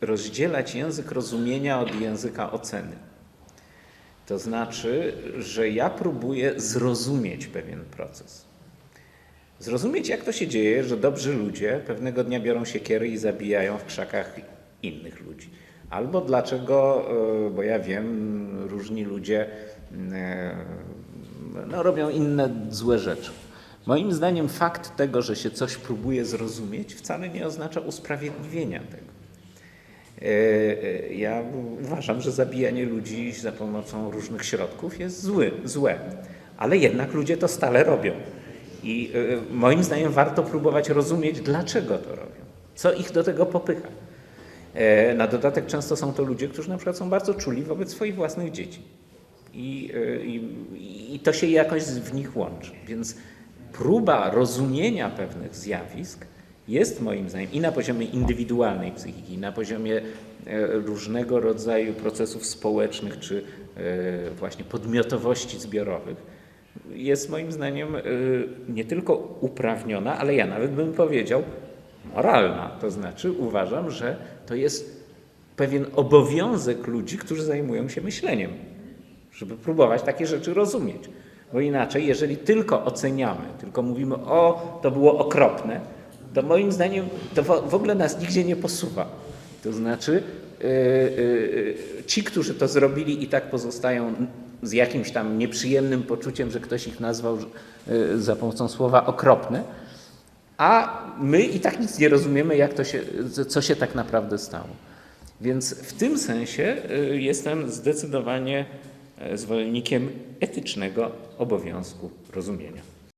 rozdzielać język rozumienia od języka oceny. To znaczy, że ja próbuję zrozumieć pewien proces. Zrozumieć, jak to się dzieje, że dobrzy ludzie pewnego dnia biorą siekiery i zabijają w krzakach innych ludzi. Albo dlaczego, e, bo ja wiem, różni ludzie e, no, robią inne złe rzeczy. Moim zdaniem fakt tego, że się coś próbuje zrozumieć, wcale nie oznacza usprawiedliwienia tego. E, e, Ja uważam, że zabijanie ludzi za pomocą różnych środków jest zły, złe, ale jednak ludzie to stale robią. I e, moim zdaniem warto próbować rozumieć, dlaczego to robią, co ich do tego popycha. Na dodatek często są to ludzie, którzy na przykład są bardzo czuli wobec swoich własnych dzieci. I, i, i to się jakoś w nich łączy. Więc próba rozumienia pewnych zjawisk jest moim zdaniem i na poziomie indywidualnej psychiki, i na poziomie e, różnego rodzaju procesów społecznych czy e, właśnie podmiotowości zbiorowych, jest moim zdaniem e, nie tylko uprawniona, ale ja nawet bym powiedział moralna. To znaczy uważam, że to jest pewien obowiązek ludzi, którzy zajmują się myśleniem, żeby próbować takie rzeczy rozumieć. Bo inaczej, jeżeli tylko oceniamy, tylko mówimy, o, to było okropne, to moim zdaniem to w ogóle nas nigdzie nie posuwa. To znaczy, yy, yy, ci, którzy to zrobili, i tak pozostają z jakimś tam nieprzyjemnym poczuciem, że ktoś ich nazwał za pomocą słowa okropne, a my i tak nic nie rozumiemy, jak to się, co się tak naprawdę stało. Więc w tym sensie jestem zdecydowanie e, zwolennikiem etycznego obowiązku rozumienia.